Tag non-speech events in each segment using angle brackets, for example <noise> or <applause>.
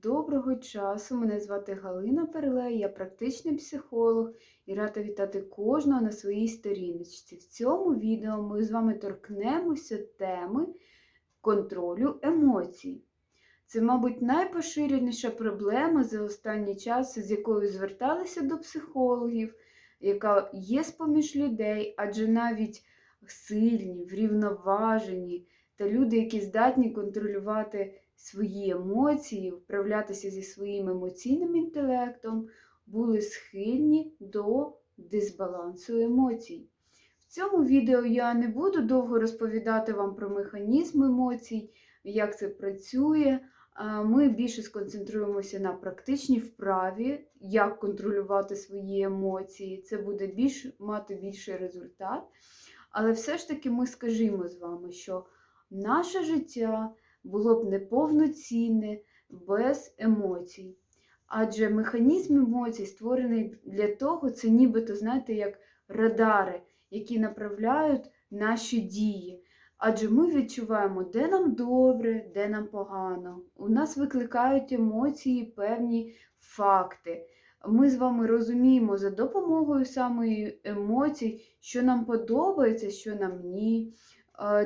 Доброго часу! Мене звати Галина Перлей, я практичний психолог і рада вітати кожного на своїй сторіночці. В цьому відео ми з вами торкнемося теми контролю емоцій. Це, мабуть, найпоширеніша проблема за останній час, з якою зверталися до психологів, яка є з-поміж людей, адже навіть сильні, врівноважені та люди, які здатні контролювати свої емоції, вправлятися зі своїм емоційним інтелектом, були схильні до дисбалансу емоцій. В цьому відео я не буду довго розповідати вам про механізм емоцій, як це працює. Ми більше сконцентруємося на практичній вправі, як контролювати свої емоції. Це буде більш, мати більший результат. Але все ж таки ми скажімо з вами, що наше життя було б неповноцінне без емоцій. Адже механізм емоцій створений для того, це нібито, знаєте, як радари, які направляють наші дії. Адже ми відчуваємо, де нам добре, де нам погано. У нас викликають емоції певні факти. Ми з вами розуміємо за допомогою саме емоцій, що нам подобається, що нам ні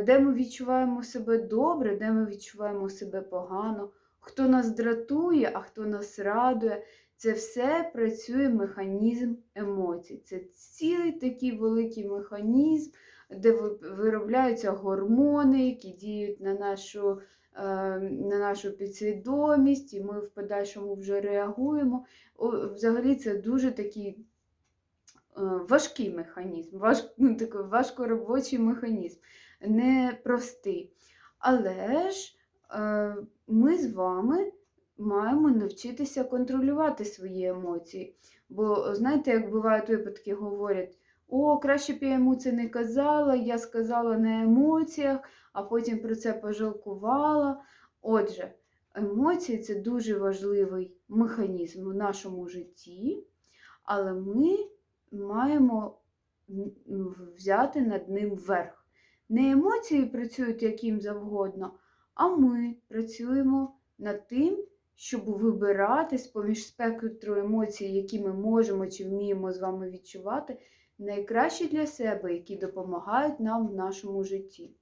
де ми відчуваємо себе добре, де ми відчуваємо себе погано, хто нас дратує, а хто нас радує. Це все працює механізм емоцій. Це цілий такий великий механізм, де виробляються гормони, які діють на нашу на нашу підсвідомість, і ми в подальшому вже реагуємо. Взагалі, це дуже такий важкий механізм, важ, ну, такий важкоробочий механізм непростий. Але ж е, ми з вами маємо навчитися контролювати свої емоції. Бо, знаєте, як бувають випадки, говорять, о, краще б я йому це не казала, я сказала на емоціях, а потім про це пожалкувала. Отже, емоції це дуже важливий механізм в нашому житті, але ми маємо взяти над ним верх. Не емоції працюють яким завгодно, а ми працюємо над тим, щоб вибирати з поміж спектру емоцій, які ми можемо чи вміємо з вами відчувати, найкращі для себе, які допомагають нам в нашому житті.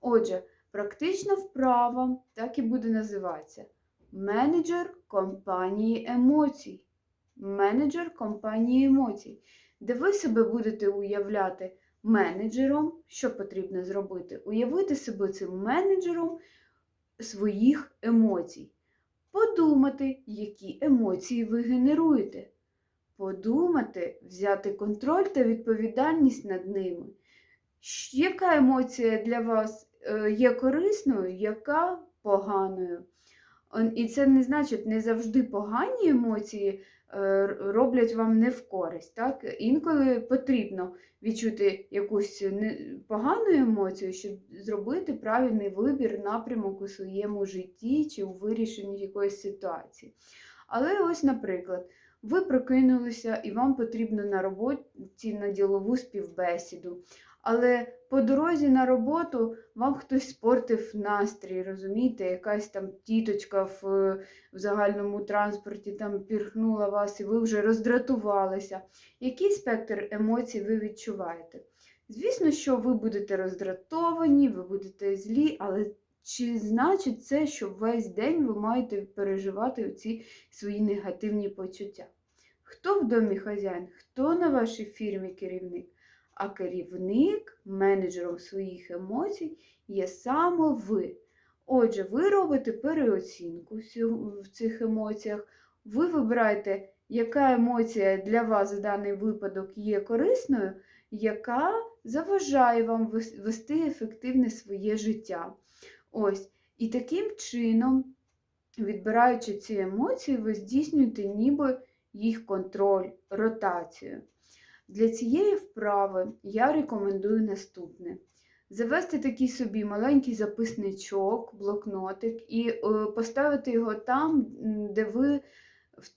Отже, практична вправа так і буде називатися менеджер компанії емоцій. Менеджер компанії емоцій, де ви себе будете уявляти менеджером, що потрібно зробити? Уявити себе цим менеджером своїх емоцій. Подумати, які емоції ви генеруєте. Подумати, взяти контроль та відповідальність над ними. Яка емоція для вас е, є корисною, яка поганою? І це не значить не завжди погані емоції роблять вам не в користь. Так? Інколи потрібно відчути якусь погану емоцію, щоб зробити правильний вибір, напрямок у своєму житті чи у вирішенні якоїсь ситуації. Але ось, наприклад, ви прокинулися і вам потрібно на роботі на ділову співбесіду. Але по дорозі на роботу вам хтось спортив настрій, розумієте, якась там тіточка в, в загальному транспорті там пірхнула вас, і ви вже роздратувалися. Який спектр емоцій ви відчуваєте? Звісно, що ви будете роздратовані, ви будете злі, але чи значить це, що весь день ви маєте переживати ці свої негативні почуття? Хто в домі хазяїн, хто на вашій фірмі керівник? А керівник менеджером своїх емоцій є саме ви. Отже, ви робите переоцінку в цих емоціях, ви вибираєте, яка емоція для вас в даний випадок є корисною, яка заважає вам вести ефективне своє життя. Ось. І таким чином, відбираючи ці емоції, ви здійснюєте ніби їх контроль, ротацію. Для цієї вправи я рекомендую наступне: завести такий собі маленький записничок, блокнотик, і е, поставити його там, де ви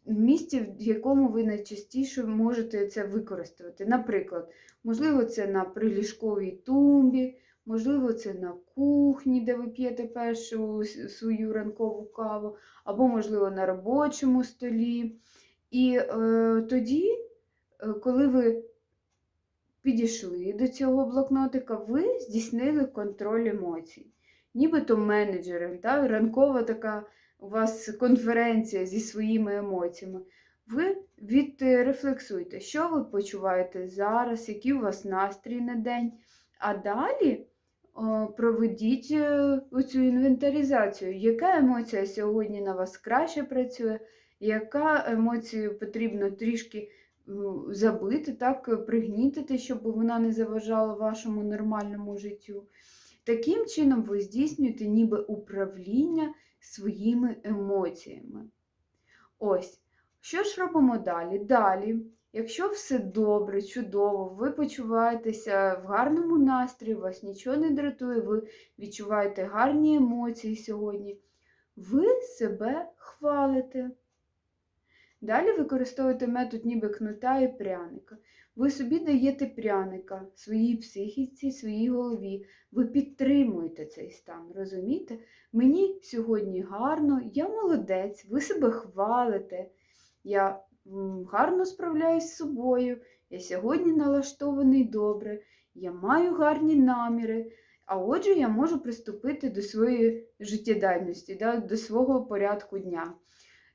в місці, в якому ви найчастіше можете це використати. Наприклад, можливо, це на приліжковій тумбі, Можливо, це на кухні, де ви п'єте першу свою ранкову каву, або, можливо, на робочому столі. І е, тоді, коли ви підійшли до цього блокнотика, ви здійснили контроль емоцій. Нібито менеджером, та, ранкова така у вас конференція зі своїми емоціями. Ви відрефлексуйте, що ви почуваєте зараз, який у вас настрій на день. А далі проведіть е, оцю інвентаризацію, яка емоція сьогодні на вас краще працює, яка емоцію потрібно трішки забити, так, пригнітити, щоб вона не заважала вашому нормальному життю. Таким чином ви здійснюєте ніби управління своїми емоціями. Ось. Що ж робимо далі? Далі, якщо все добре, чудово, ви почуваєтеся в гарному настрої, вас нічого не дратує, ви відчуваєте гарні емоції сьогодні, ви себе хвалите. Далі використовуєте метод ніби кнута і пряника. Ви собі даєте пряника своїй психіці, своїй голові. Ви підтримуєте цей стан, розумієте? Мені сьогодні гарно, я молодець, ви себе хвалите. Я гарно справляюсь з собою, я сьогодні налаштований добре, я маю гарні наміри, а отже, я можу приступити до своєї життєдайності, да, до свого порядку дня.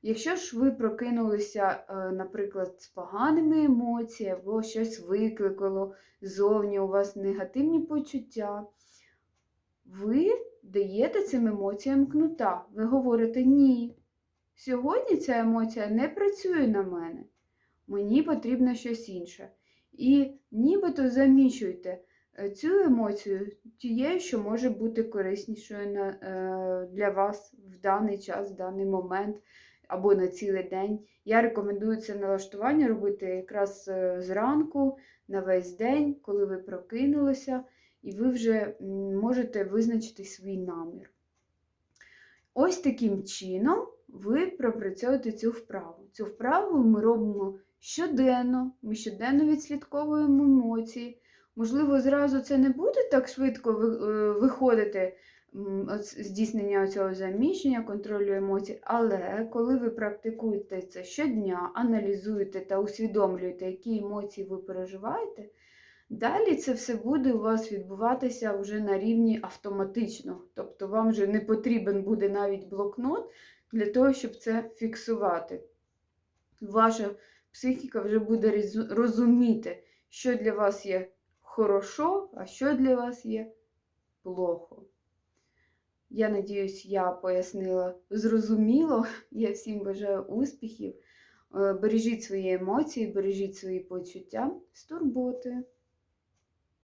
Якщо ж ви прокинулися, е, наприклад, з поганими емоціями, або щось викликало зовні у вас негативні почуття, ви даєте цим емоціям кнута. Ви говорите ні. Сьогодні ця емоція не працює на мене. Мені потрібно щось інше. І нібито заміщуйте е, цю емоцію тією, що може бути кориснішою е, для вас в даний час, в даний момент або на цілий день. Я рекомендую це налаштування робити якраз е, зранку, на весь день, коли ви прокинулися, і ви вже можете визначити свій намір. Ось таким чином ви пропрацьовуєте цю вправу. Цю вправу ми робимо щоденно, ми щоденно відслідковуємо емоції. Можливо, зразу це не буде так швидко е, виходити здійснення цього заміщення, контролю емоцій, але коли ви практикуєте це щодня, аналізуєте та усвідомлюєте, які емоції ви переживаєте, далі це все буде у вас відбуватися вже на рівні автоматично. Тобто вам вже не потрібен буде навіть блокнот для того, щоб це фіксувати. Ваша психіка вже буде розуміти, що для вас є хорошо, а що для вас є плохо. Я надіюсь, я пояснила зрозуміло. <laughs> Я всім бажаю успіхів. Е, Бережіть свої емоції, бережіть свої почуття з турботою.